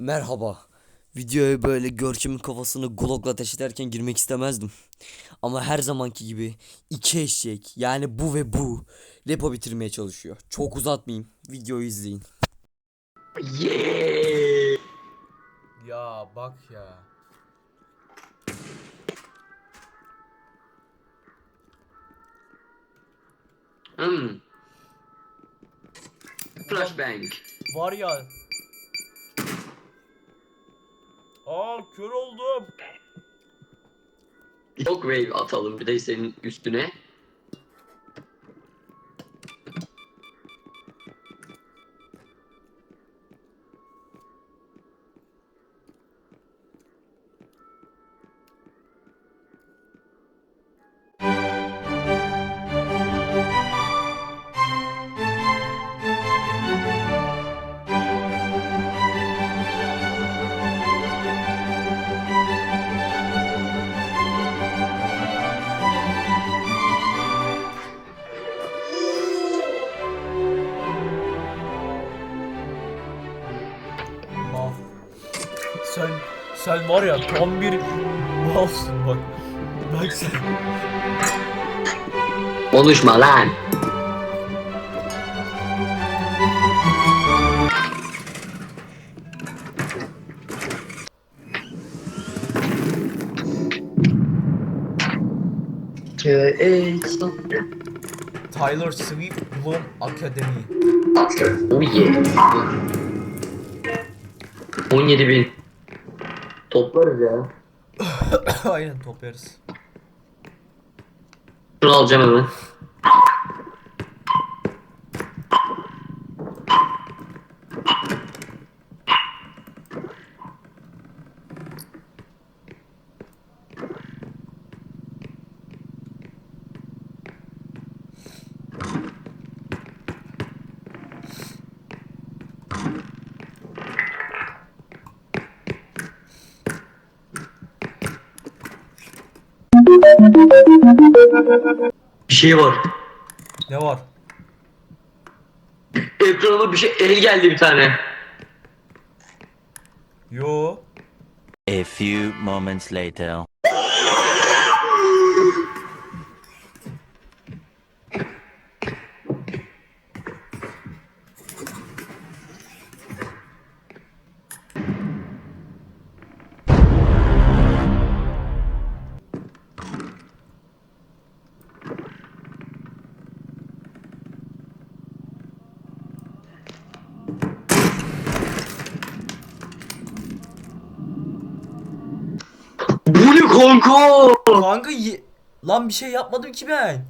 Merhaba. Videoya böyle Görkem'in kafasını Glock'la ateş ederken girmek istemezdim. Ama her zamanki gibi iki eşek yani bu ve bu Lepo bitirmeye çalışıyor. Çok uzatmayayım. Videoyu izleyin. Yeah. Ya bak ya. Hmm. Flashbang. Var ya. Aa kör oldum. Çok wave atalım bir de senin üstüne. Sen sen var ya tam bir malsın bak. Bak sen. Konuşma lan. Tyler Swift Bloom Academy. Oh yeah. 17 bin. Toplarız ya. Aynen toplarız. Şunu alacağım hemen. Bir şey var. Ne var? Ekrana bir şey el geldi bir tane. Yo. A few moments later. Bu ne kanka? Kanka ye- Lan bir şey yapmadım ki ben.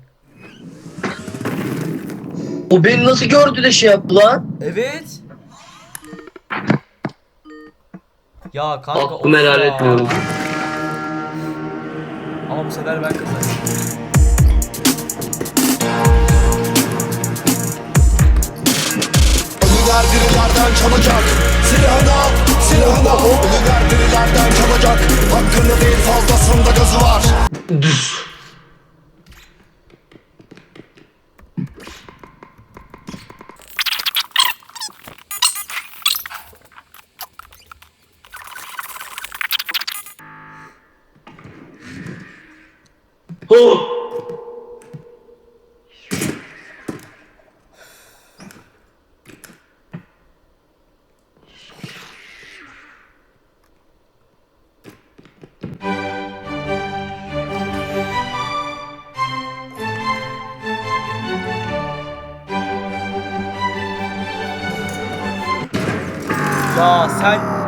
O beni nasıl gördü de şey yaptı lan? Evet. Ya kanka of helal ya. etmiyorum. Ama bu sefer ben kazandım. Ölüler dirilerden çalacak Silahını al, silahını al Ölüler dirilerden çalacak Hakkını değil fazlasında gazı var Düz. Oh! Ya sen